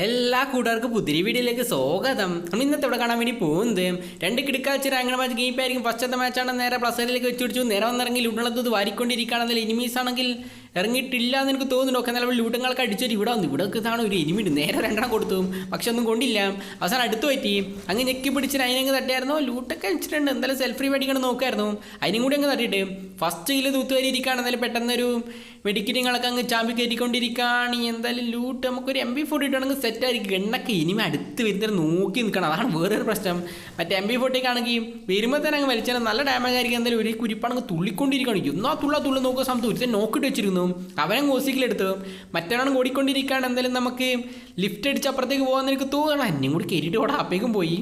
എല്ലാ കൂട്ടുകാർക്കും പുതിരി വീഡിയോയിലേക്ക് സ്വാഗതം. നമ്മൾ ഇന്നത്തെ ഇവിടെ കാണാൻ വേണ്ടി പോകുന്നത് രണ്ട് കിടക്കാച്ച് റാങ്ക് മാച്ച് ഗെയിം ആയിരിക്കും. ഫസ്റ്റത്തെ മാച്ചാണ് നേരെ പ്ലസറിലേക്ക് വെച്ച് പിടിച്ചു. നേരെ വന്നിറങ്ങി ലൂട്ടുള്ളത് വാരിക്കൊണ്ടിരിക്കുകയാണെങ്കിൽ എനിമീസ് ആണെങ്കിൽ. ഇറങ്ങിയിട്ടില്ല എന്ന് എനിക്ക് തോന്നുന്നു ഒക്കെ നിലവിൽ ലൂട്ടങ്ങൾക്ക് അടിച്ചൊരു. ഇവിടെ വന്നു ഇവിടെ ഇതാണ് ഒരു എനിമി ഉണ്ട് നേരെ രണ്ടെണ്ണം കൊടുത്തു. പക്ഷെ ഒന്നും കൊണ്ടില്ല. അവസാനം അടുത്ത് പറ്റി അങ്ങ് ഞെക്കി പിടിച്ച് അതിനങ്ങ് തട്ടിയായിരുന്നു. ലൂട്ടൊക്കെ വെച്ചിട്ടുണ്ട് എന്തായാലും സെൽഫ് ഫ്രീ മേടിക്കണം നോക്കായിരുന്നു അതിനും കൂടി അങ്ങ് തട്ടിയിട്ട് ഫസ്റ്റ് ഇതിൽ തൂത്തുവരി ഇരിക്കുകയാണ് എന്തായാലും പെട്ടെന്നൊരു മെഡിക്കറ്റുകളൊക്കെ അങ്ങ് ചാമ്പി കയറ്റിക്കൊണ്ടിരിക്കുകയാണ്. എന്തായാലും ലൂട്ട് നമുക്കൊരു എം ബി ഫോർട്ടി ഇട്ടാണെങ്കിൽ സെറ്റ് ആയിരിക്കും. എണ്ണൊക്കെ എനിമി അടുത്ത് വരുന്നത് നോക്കി നിൽക്കണം. അതാണ് വേറൊരു പ്രശ്നം. മറ്റേ എം ബി ഫോർട്ടിക്ക് ആണെങ്കിൽ വരുമ്പോൾ തന്നെ അങ്ങ് വലിച്ചാൽ നല്ല ഡാമേജ് ആയിരിക്കും. എന്തായാലും ഒരു കുരിപ്പാണെങ്കിൽ തുള്ളിക്കൊണ്ടിരിക്കുകയാണ്. എന്നാ തുള്ള തുള്ളി നോക്കുക സമയത്ത് ഒരു നോക്കിട്ട് വെച്ചിരുന്നു അവനെ മ്യൂസിക്കിലെടുത്തു മറ്റൊരാളും ഓടിക്കൊണ്ടിരിക്കുകയാണ് എന്തായാലും നമുക്ക് ലിഫ്റ്റ് അടിച്ച് അപ്പുറത്തേക്ക് പോകാൻ എനിക്ക് തോന്നണം. എന്നെയും കൂടി കയറ്റിയിട്ട് ഓടാ അപ്പേക്കും പോയി.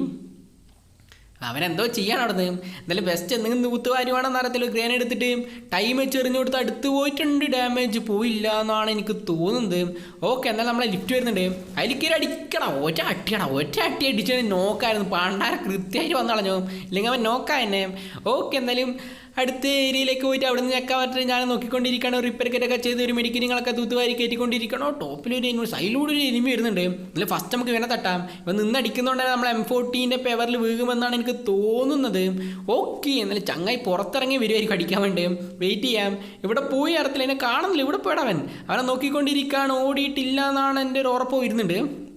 അവനെന്തോ അവിടെ നിന്ന് എന്തായാലും ബെസ്റ്റ് എന്തെങ്കിലും നൂത്തുവാരുവാണെന്ന് അറിയത്തില്ല. ഗ്രേൻ എടുത്തിട്ട് ടൈം വെച്ച് എറിഞ്ഞു കൊടുത്ത് അടുത്ത് പോയിട്ടുണ്ട്. ഡാമേജ് പോയില്ല എന്നാണ് എനിക്ക് തോന്നുന്നത്. ഓക്കെ എന്നാൽ നമ്മളെ ലിഫ്റ്റ് വരുന്നുണ്ട്. അതിലേക്കൊരു അടിക്കണം ഒറ്റ അട്ടിയണം ഒറ്റ അട്ടി അടിച്ചു നോക്കായിരുന്നു പാണ്ടാര കൃത്യമായിട്ട് വന്നു കളഞ്ഞു ഇല്ലെങ്കിൽ അവൻ നോക്കാം എന്നെ ഓക്കെ എന്തായാലും അടുത്ത ഏരിയയിലേക്ക് പോയിട്ട് അവിടെ നിന്ന് ഞെക്കാൻ പറഞ്ഞിട്ട് ഞാൻ നോക്കിക്കൊണ്ടിരിക്കണം റിപ്പയർ ഒക്കെ ചെയ്ത് ഒരു മെഡിക്കലുകളൊക്കെ തൂത്തുവാരി കയറ്റിക്കൊണ്ടിരിക്കണോ ടോപ്പിലൊരു എനിമി സൈഡിലൂടെ ഒരു എനിമി വരുന്നുണ്ട്. ഇതിൽ ഫസ്റ്റ് നമുക്ക് ഇവനെ തട്ടാം. ഇവൻ നിന്നടിക്കുന്നതുകൊണ്ടാണ് നമ്മൾ എം ഫോർട്ടീന്റെ പേവറിൽ വീകുമെന്നാണ് എനിക്ക് തോന്നുന്നത്. ഓക്കെ എന്നാലും ചങ്ങായി പുറത്തിറങ്ങി വരുമായിരിക്കും അടിക്കാൻ വേണ്ടി. വെയിറ്റ് ചെയ്യാം. ഇവിടെ പോയി അറത്തില്ല. എന്നെ കാണുന്നില്ല. ഇവിടെ പോയടവൻ അവനെ നോക്കിക്കൊണ്ടിരിക്കുകയാണ്. ഓടിയിട്ടില്ല എന്നാണ് എന്റെ ഒരു ഉറപ്പ് വരുന്നുണ്ട്.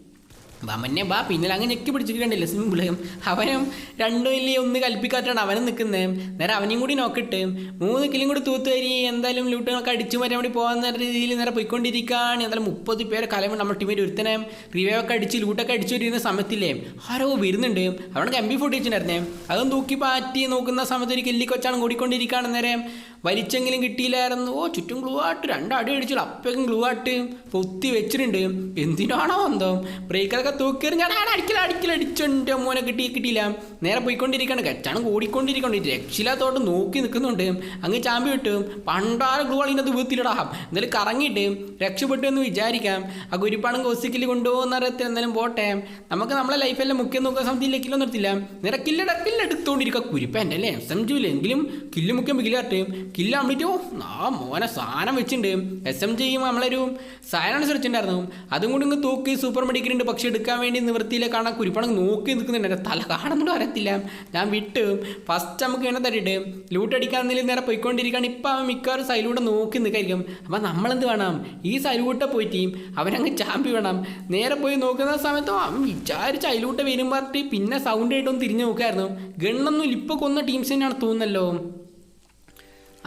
വമന്നെ ബാ പിന്നിൽ അങ്ങ് ഞെക്കി പിടിച്ചിട്ടുണ്ടല്ലോ സിമ്പിൾ അവനും രണ്ടും ഇല്ലേ ഒന്ന് കൽപ്പിക്കാറ്റാണ് അവനും നിൽക്കുന്നത് നേരെ അവനെയും കൂടി നോക്കിട്ട് മൂന്ന് കിലും കൂടി തൂത്ത് തൂത്തുവരി എന്തായാലും ലൂട്ടുകളൊക്കെ അടിച്ചു മാറ്റാൻ വേണ്ടി പോകുന്ന രീതിയിൽ നേരെ പോയിക്കൊണ്ടിരിക്കുകയാണ്. എന്തായാലും മുപ്പത് പേരെ കലം നമ്മുടെ ടീമിൽ ഒരുത്തനെ. റിവൈവ് ഒക്കെ അടിച്ച് ലൂട്ടൊക്കെ അടിച്ചു വരുന്ന സമയത്തില്ലേ ആരോ വരുന്നുണ്ട്. അവിടെ എം ബി ഫോർട്ടി വെച്ചിട്ടുണ്ടായിരുന്നേ. അതും തൂക്കി പാറ്റി നോക്കുന്ന സമയത്ത് ഒരു കില്ലി കൊച്ചാണ് കൂടിക്കൊണ്ടിരിക്കുകയാണ് നേരെ. വലിച്ചെങ്കിലും കിട്ടിയില്ലായിരുന്നു. ഓ ചുറ്റും ഗ്ലൂ ആട്ട് രണ്ടടി അടിച്ചു. അപ്പേക്കും ഗ്ലൂ ആട്ട് പൊത്തി വെച്ചിട്ടുണ്ട്. എന്തിനാണോ എന്തോ ബ്രേക്കറൊക്കെ തൂക്കിയത് ഞാൻ അടിക്കല അടിക്കല അടിച്ചുണ്ട് മോനെ കിട്ടി കിട്ടിയില്ല. നേരെ പോയിക്കൊണ്ടിരിക്കുകയാണ് കച്ചാണ് ഓടിക്കൊണ്ടിരിക്കണം രക്ഷില്ലാത്തോട്ട് നോക്കി നിൽക്കുന്നുണ്ട്. അങ്ങ് ചാമ്പി വിട്ടു. പണ്ടാറ് ഗ്ലൂ അളിനത് വീത്തിലിടാം എന്തായാലും കറങ്ങിയിട്ട് രക്ഷപ്പെട്ടു എന്ന് വിചാരിക്കാം. ആ ഗുരിപ്പാണം ഹോസ്പിറ്റലിൽ കൊണ്ടുപോകുന്ന അറിയത്തിൽ എന്തായാലും പോട്ടെ. നമുക്ക് നമ്മളെ ലൈഫെല്ലാം മുഖ്യം നോക്കാൻ സമയത്ത് കില്ലോ നിർത്തില്ല നേരെ കില്ലട കില്ലെടുത്തോണ്ടിരിക്കുക കുരിപ്പന്റെ അല്ലേ? എസ് എം ജിയിൽ എങ്കിലും കില്ല് മുഖ്യം കില്ലാട്ട് കില്ല കംപ്ലീറ്റ് ആ മോനെ സാധനം വെച്ചിണ്ട് എസ് എം ജി നമ്മളൊരു സൈലൻസ് വെച്ചിട്ടുണ്ടായിരുന്നു അതും കൂടി ഇങ്ങ് തൂക്കി സൂപ്പർ മെഡിക്കലുണ്ട് പക്ഷെ എടുക്കാൻ വേണ്ടി നിവൃത്തിയിലെ കാണാൻ കുരിപ്പണം നോക്കി നിൽക്കുന്നുണ്ട്. തല കാണുന്നുണ്ടോ അറിയത്തില്ല. ഞാൻ വിട്ട്. ഫസ്റ്റ് നമുക്ക് ഇങ്ങനെ തട്ടിയിട്ട് ലൂട്ട് അടിക്കാൻ നേരെ പോയിക്കൊണ്ടിരിക്കുകയാണ് ഇപ്പം അവൻ മിക്കവാറും സൈലൂടെ നോക്കി നിൽക്കായിരിക്കും. അപ്പം നമ്മളെന്ത് വേണം? ഈ സൈലൂട്ടെ പോയിട്ട് അവനങ്ങ് ചാമ്പി വേണം. നേരെ പോയി നോക്കുന്ന സമയത്ത് അവൻ വിചാരിച്ച് അതിലൂട്ട് വരും പറഞ്ഞിട്ട് പിന്നെ സൗണ്ട് ആയിട്ടൊന്ന് തിരിഞ്ഞു നോക്കായിരുന്നു. ഗണ്ണൊന്നും ഇപ്പോൾ കൊന്ന ടീംസ് തന്നെയാണ് തോന്നുന്നല്ലോ.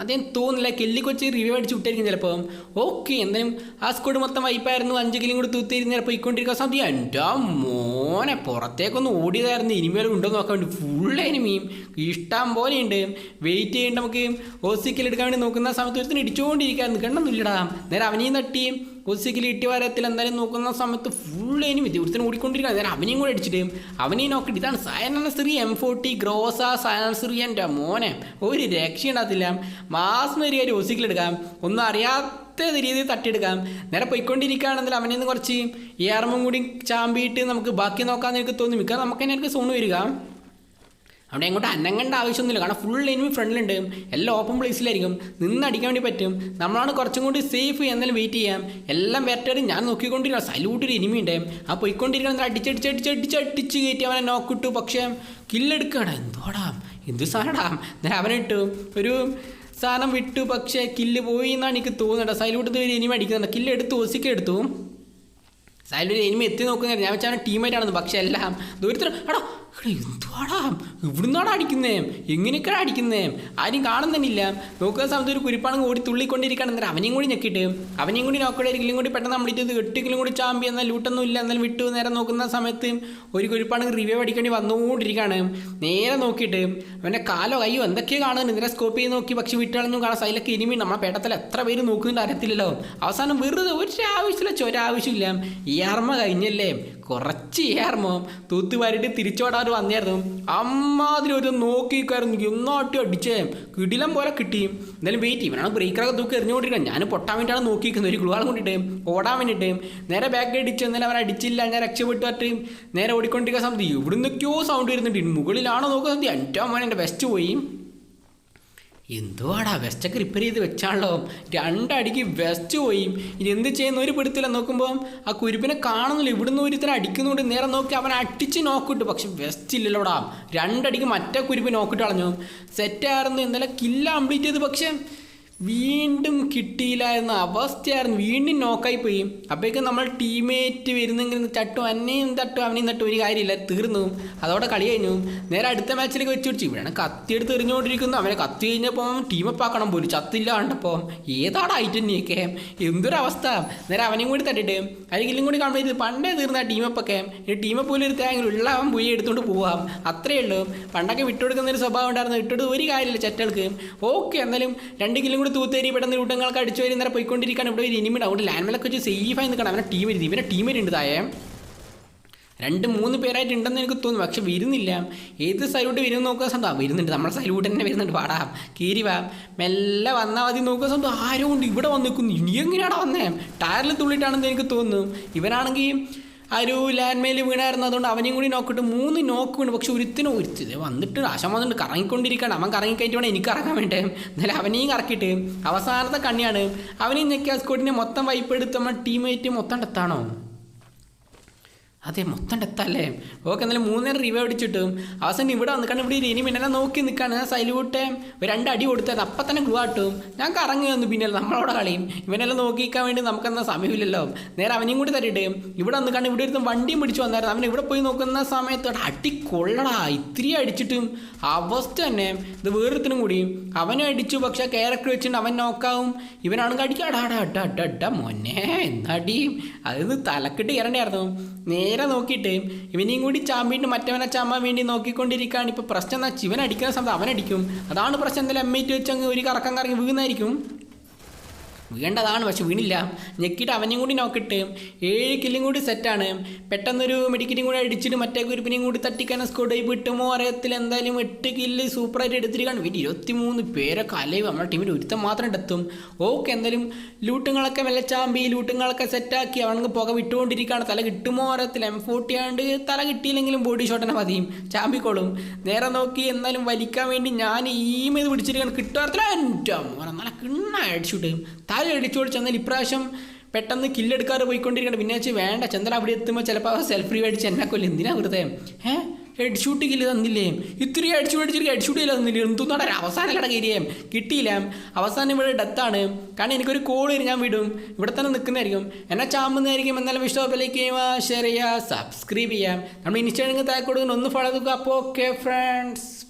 അതേം തോന്നില്ല കെല്ലി കൊച്ച് റിവ്യൂ അടിച്ച് വിട്ടായിരിക്കും ചിലപ്പോൾ ഓക്കെ എന്തായാലും ആ സ്കോഡ് മൊത്തം വൈപ്പായിരുന്നു. അഞ്ച് കിലും കൂടി തൂത്തിരുന്ന് ചിലപ്പോൾ ഇക്കൊണ്ടിരിക്കാൻ സാധ്യത എന്റെ മോനെ പുറത്തേക്കൊന്ന് ഓടിയതായിരുന്നു. ഇനിമേലും ഉണ്ടോ നോക്കാൻ വേണ്ടി ഫുൾ എനിമിയും ഇഷ്ടം പോലെ ഉണ്ട്. വെയിറ്റ് ചെയ്യേണ്ട നമുക്ക് ഓസിക്കൽ എടുക്കാൻ വേണ്ടി നോക്കുന്ന സമയത്ത് ഒരുത്തിന് ഇടിച്ചുകൊണ്ടിരിക്കുകയായിരുന്നു കണ്ടൊന്നുമില്ലടാ നേരെ അവനെയും തട്ടി. ഇട്ടി വരത്തിൽ എന്തായാലും നോക്കുന്ന സമയത്ത് ഫുൾ എനിമി ഒരുത്തിന് ഓടിക്കൊണ്ടിരിക്കുക അതായത് അവനെയും കൂടെ അടിച്ചിട്ട് അവനെയും നോക്കിയിട്ട് ഇതാണ് സയനസറി എം ഫോർട്ടി ഗ്രോസ സയനസറി എന്റെ മോനെ. ഒരു രക്ഷയുണ്ടാകത്തില്ല. മാസം ഒരു കാര്യം ഒസിക്കൽ എടുക്കാം. ഒന്നും അറിയാത്ത രീതിയിൽ തട്ടിയെടുക്കാം. നേരെ പോയിക്കൊണ്ടിരിക്കുകയാണെങ്കിൽ അവനിൽ നിന്ന് കുറച്ച് ഏറമും കൂടി ചാമ്പിയിട്ട് നമുക്ക് ബാക്കി നോക്കാമെന്ന് എനിക്ക് തോന്നി. മിക്ക നമുക്ക് തന്നെ എനിക്ക് സോണ് വരിക. അവിടെ എങ്ങോട്ട് അനങ്ങേണ്ട ആവശ്യമൊന്നുമില്ല. കാരണം ഫുൾ എനിമി ഫ്രണ്ടിലുണ്ട് എല്ലാം ഓപ്പൺ പ്ലേസിലായിരിക്കും നിന്ന് അടിക്കാൻ വേണ്ടി പറ്റും. നമ്മളാണ് കുറച്ചും കൂടി സേഫ് എന്നാലും വെയിറ്റ് ചെയ്യാം. എല്ലാം വെറ്ററി ഞാൻ നോക്കിക്കൊണ്ടിരിക്കുക ഒരു എനിമി ഉണ്ട്. ആ പോയിക്കൊണ്ടിരിക്കണം അടിച്ചടിച്ച് അടിച്ച് അടിച്ച് കയറ്റി അവനെ നോക്കിട്ടു പക്ഷേ കില്ലെടുക്കണം എന്തോടാ? എന്ത് ഞാൻ അവനിട്ടു ഒരു സാധനം വിട്ടു. പക്ഷേ കില്ല് പോയി എന്നാണ് എനിക്ക് തോന്നുന്നത്. സൈലൂട്ടത്ത് ഒരു എനിമി അടിക്കുന്നുണ്ട്. കില്ല് എടുത്തു ഒസിക്കെടുത്തു സൈലൊരു എനിമി എത്തി നോക്കുന്നില്ല ഞാൻ വെച്ചാൽ ടീമേറ്റാണെന്ന് പക്ഷേ എല്ലാം ദൂരത്തിൽ എടാ എന്തുവാടാ? ഇവിടുന്നാടാ അടിക്കുന്നേ? എങ്ങനെയൊക്കെയാണ് അടിക്കുന്നേ? ആരും കാണുന്നില്ല. നോക്കുക സമയത്ത് ഒരു കുരിപ്പാണ് ഓടി തുള്ളിക്കൊണ്ടിരിക്കുകയാണ്. എന്നാൽ അവനെയും കൂടി ഞെക്കിയിട്ട് അവനെയും കൂടി നോക്കണമായിരിക്കും കൂടി പെട്ടെന്ന് നമ്മളിട്ട് എട്ടെങ്കിലും കൂടി ചാമ്പി എന്നാൽ ലൂട്ടൊന്നും ഇല്ല എന്നാൽ വിട്ടു നേരെ നോക്കുന്ന സമയത്ത് ഒരു കുരിപ്പാണ് റിവ്യൂ അടിക്കേണ്ടി വന്നുകൊണ്ടിരിക്കുകയാണ്. നേരെ നോക്കിയിട്ട് അവന്റെ കാലോ കയ്യോ എന്തൊക്കെയോ കാണുന്നുണ്ട്? നേരെ സ്കോപ്പ് ചെയ്ത് നോക്കി പക്ഷെ വിട്ടുകളഞ്ഞു കാണാൻ സൈലൊക്കെ ഇനിമി നമ്മളെ പേട്ടത്തിൽ എത്ര പേര് നോക്കുന്നുണ്ട് അറിയത്തില്ലല്ലോ. അവസാനം വെറുതെ ഒരു ആവശ്യമില്ല ചൊരാവശ്യമില്ല. ഈ അർമ്മ കഴിഞ്ഞല്ലേ? കുറച്ച് ഏർമോ? തൂത്തുവാരിട്ട് തിരിച്ചു തിരിച്ചോടാൻ വന്നായിരുന്നു അമ്മാതിരി ഒരു നോക്കിക്കായിരുന്നു ഒന്നാട്ടി അടിച്ചേ. കിടിലം പോലെ കിട്ടി. എന്തായാലും വെയിറ്റ് ഇവനാണ് ബ്രേക്കറൊക്കെ തൂക്കി എറിഞ്ഞുകൊണ്ടിരിക്കണം ഞാൻ പൊട്ടാൻ വേണ്ടിയാണ് നോക്കിയിരിക്കുന്നത്. ഒരു ഗ്ലുവാളം കൊണ്ടിട്ട് ഓടാൻ വേണ്ടിയിട്ട്. നേരെ ബാക്ക് അടിച്ച് എന്നാലും അവൻ അടിച്ചില്ല. ഞാൻ രക്ഷപ്പെട്ട് നേരെ ഓടിക്കൊണ്ടിരിക്കുന്ന സമയത്ത് ഇവിടുന്നൊക്കെയോ സൗണ്ട് വരുന്നുണ്ട്. മുകളിലാണോ നോക്കുന്നത്? എന്റെ അമ്മ എന്റെ ബെസ്റ്റ് പോയി. എന്തുവാടാ? വെസ്റ്റൊക്കെ റിപ്പയർ ചെയ്ത് വെച്ചാണല്ലോ രണ്ടടിക്ക് വെസ്റ്റ് പോയി. ഇനി എന്ത് ചെയ്യുന്ന? ഒരു പിടുത്തില്ല നോക്കുമ്പോൾ ആ കുരുപ്പിനെ കാണുന്നില്ല. ഇവിടുന്ന് ഒരുത്തരം അടിക്കുന്നുണ്ട് നേരെ നോക്കി അവൻ അടിച്ച് നോക്കിട്ടു പക്ഷെ വെസ്റ്റ് ഇല്ലല്ലോടാ. രണ്ടടിക്ക് മറ്റേ കുരുപ്പ് നോക്കിട്ട് കളഞ്ഞു. സെറ്റായിരുന്നു ഇന്നലെ കില്ല കംപ്ലീറ്റ് ചെയ്ത്. പക്ഷേ വീണ്ടും കിട്ടിയില്ല എന്ന അവസ്ഥയായിരുന്നു. വീണ്ടും നോക്കായി പോയി. അപ്പോഴേക്കും നമ്മൾ ടീമേറ്റ് വരുന്നെങ്കിൽ തട്ടും. അന്നെയും തട്ടും അവനെയും തട്ടും ഒരു കാര്യമില്ല. തീർന്നു. അതോടെ കളി കഴിഞ്ഞു. നേരെ അടുത്ത മാച്ചിലേക്ക് വെച്ച് പിടിച്ചു. ഇവിടെയാണ് കത്തി എടുത്ത് എറിഞ്ഞുകൊണ്ടിരിക്കുന്നു. അവനെ കത്തി കഴിഞ്ഞപ്പോൾ ടീമപ്പ് ആക്കണം പോലും. ചത്തില്ല കണ്ടപ്പോൾ ഏതാണ് ഐറ്റന്നെയൊക്കെ എന്തൊരവസ്ഥ. നേരെ അവനെയും കൂടി തട്ടിട്ട് അതിലും കൂടി കംപ്ലീറ്റ് പണ്ടേ തീർന്ന ടീമപ്പൊക്കെ ടീമപ്പ് പോലും ഉള്ള അവൻ പോയി എടുത്തുകൊണ്ട് പോവാം. അത്രയേ ഉള്ളൂ. പണ്ടൊക്കെ വിട്ടുകൊടുക്കുന്ന ഒരു സ്വഭാവം ഉണ്ടായിരുന്നു. വിട്ടുകൊടുത്ത് ഒരു കാര്യമില്ല ചറ്റകൾക്ക്. ഓക്കെ എന്നാലും രണ്ട് കിലും കൂടി തൂത്തേരി പെട്ടെന്ന് ഇവിടങ്ങൾക്ക് അടിച്ചു വരും നേരെ പോയിക്കൊണ്ടിരിക്കുകയാണ് ഇവിടെ ഒരു ഇനിമിഡ് അതുകൊണ്ട് ലാൻഡ് മേലൊക്കെ വെച്ച് സേഫായി നിൽക്കണം. അവനെ ടീം വരുന്നത് ഇവനെ ടീം വരുന്നുണ്ട് തായേ. രണ്ട് മൂന്ന് പേരായിട്ട് ഉണ്ടെന്ന് എനിക്ക് തോന്നുന്നു. പക്ഷെ വരുന്നില്ല. ഏത് സൈലൂട്ട് വരും നോക്കുക സ്വന്തം വരുന്നുണ്ട്. നമ്മുടെ സൈലൂട്ട് തന്നെ വരുന്നുണ്ട്. വാടാ. കീരി വാ. മെല്ലെ വന്നാൽ മതി നോക്കുക സ്വന്തം ആരും ഉണ്ട് ഇവിടെ വന്ന് നിൽക്കുന്നു ഇനി എങ്ങനെയാണ് വന്നേ? ടയറിൽ തുള്ളിയിട്ടാണെന്ന് എനിക്ക് തോന്നുന്നു. ഇവനാണെങ്കിൽ ആ ഒരു ലാൻഡ് മേൽ വീണായിരുന്നു. അതുകൊണ്ട് അവനെയും കൂടി നോക്കിയിട്ട് മൂന്ന് നോക്ക് വീണ് പക്ഷെ ഒരുത്തിനും ഒരുത്തത് വന്നിട്ട് ആശം വന്നിട്ട് കറങ്ങിക്കൊണ്ടിരിക്കുകയാണ്. അവൻ കറങ്ങിക്കഴിഞ്ഞിട്ട് വേണം എനിക്ക് ഇറങ്ങാൻ വേണ്ടേ? എന്നാലും അവനെയും കറക്കിയിട്ട് അവസാനത്തെ കണ്ണിയാണ്. അവനെയും ഞെക്കിയ സ്കോട്ടിനെ മൊത്തം വൈപ്പ് എടുത്ത് നമ്മൾ ടീമേറ്റ് മൊത്തം ഡെത്താണോ അതെ മൊത്തം ഡെത്തല്ലേ ഓക്കെ എന്നാലും മൂന്നേരം റിവൈവ് അടിച്ചിട്ടും. അവസാനം ഇവിടെ വന്ന് കാരണം ഇവിടെ ഇനി പിന്നെ നോക്കി നിൽക്കാണ് സൈലൂട്ടെ രണ്ട് അടി കൊടുത്തത് അപ്പം തന്നെ ഗ്ലൂ ഞാൻ കറങ്ങി വന്നു പിന്നെ നമ്മളോട് കളിയും. ഇവനെല്ലാം നോക്കിക്കാൻ വേണ്ടി നമുക്കെന്നാൽ സമയമില്ലല്ലോ. നേരെ അവനെയും കൂടി തരട്ടെ. ഇവിടെ വന്ന് കാരണം ഇവിടെ ഇരുന്ന് വണ്ടിയും പിടിച്ച് വന്നായിരുന്നു. അവൻ ഇവിടെ പോയി നോക്കുന്ന സമയത്ത് അടി കൊള്ളടാ ഇത്തിരി അടിച്ചിട്ടും. അവസ്ഥ തന്നെ. ഇത് വേറൊരുത്തിനും കൂടി. അവനെ അടിച്ചു പക്ഷെ ക്യാരക്ടർ വെച്ചിട്ട് അവൻ നോക്കാവും ഇവനാണെങ്കിൽ അടിക്കാടാ അടാ അടാ അടാ മോനെ എന്നടി? അത് തലക്കിട്ട് കയറണ്ടായിരുന്നു നേരെ നോക്കിയിട്ട് ഇവനെയും കൂടി ചാമ്പിയിട്ട് മറ്റവനെ ചാമ്പാൻ വേണ്ടി നോക്കിക്കൊണ്ടിരിക്കുകയാണ്. ഇപ്പോൾ പ്രശ്നം എന്നാൽ ശിവൻ അടിക്കുന്ന സമയത്ത് അവനടിക്കും. അതാണ് പ്രശ്നം. എന്തായാലും എം ഐ വെച്ച് അങ്ങ് ഒരു കറക്കം കറങ്ങി വീണായിരിക്കും വീണ്ടതാണ് പക്ഷെ വീണില്ല. ഞെക്കിയിട്ട് അവനെയും കൂടി നോക്കിട്ട് ഏഴ് കില്ലും കൂടി സെറ്റാണ് പെട്ടെന്നൊരു മെഡിക്കറ്റും കൂടി അടിച്ചിട്ട് മറ്റേ കുരുപ്പിനെയും കൂടി തട്ടിക്കാൻ സ്കോഡ് ആയി വിട്ടുമോ അറിയത്തിൽ എന്തായാലും എട്ട് കില്ല് സൂപ്പറായിട്ട് എടുത്തിരിക്കുകയാണ് പിന്നെ ഇരുപത്തി മൂന്ന് പേരൊക്കെ അലയും നമ്മുടെ ടീമിൽ ഒരുത്തം മാത്രം എടുത്തും ഓക്കെ എന്തായാലും ലൂട്ടുകളൊക്കെ മെല്ലെ ചാമ്പി ലൂട്ടുകളൊക്കെ സെറ്റാക്കി അവനക്ക് പുക വിട്ടുകൊണ്ടിരിക്കുകയാണ്. തല കിട്ടുമോ അറിയത്തില്ല. എം ഫോർട്ടി ആണ്ട് തല കിട്ടിയില്ലെങ്കിലും ബോഡി ഷോട്ടിനെ മതിയും ചാമ്പിക്കോളും. നേരെ നോക്കി എന്നാലും വലിക്കാൻ വേണ്ടി ഞാൻ ഈ മേത് പിടിച്ചിരിക്കുകയാണ് കിട്ടാറില്ല എന്റെ നല്ല കിണ്ണ അടിച്ചുവിട്ട്. താഴെ അടിച്ചു ചെന്നാൽ ഇപ്രാവശ്യം പെട്ടെന്ന് കില്ലെടുക്കാറ് പോയിക്കൊണ്ടിരിക്കണം പിന്നെ വെച്ച് വേണ്ട ചന്ദ്രൻ അവിടെ എത്തുമ്പോൾ ചിലപ്പോൾ സെൽഫ് ഫ്രീ അടിച്ച് എന്നെ കൊല്ലും. എന്തിനാ വെറുതെ? ഏ? ഹെഡ് ഷൂട്ട് കില്ല് തന്നില്ലേ? ഇത്രയും അടിച്ചു പിടിച്ചിട്ട് ഹെഡ് ഷൂട്ട് കില്ല് തന്നില്ലേ? എന്തുന്നാണ് അവസാനം കട കയറിയേം? കിട്ടിയില്ല. അവസാനം ഇവിടെ ഡെത്താണ് കാരണം എനിക്കൊരു കോൾ വരും ഞാൻ വിടും. ഇവിടെ തന്നെ നിൽക്കുന്നതായിരിക്കും എന്നെ ചാമ്പുന്നതായിരിക്കും എന്നാലും ഇഷ്ടപ്പെലേക്ക് ഷെയർ ചെയ്യുക സബ്സ്ക്രൈബ് ചെയ്യാം. നമ്മൾ ഇൻസ്റ്റാഗ്രാമിൽ താഴെ കൊടുക്കുന്ന ഒന്ന് ഫോളോ ചെയ്യുക അപ്പോൾ ഓക്കെ ഫ്രണ്ട്സ്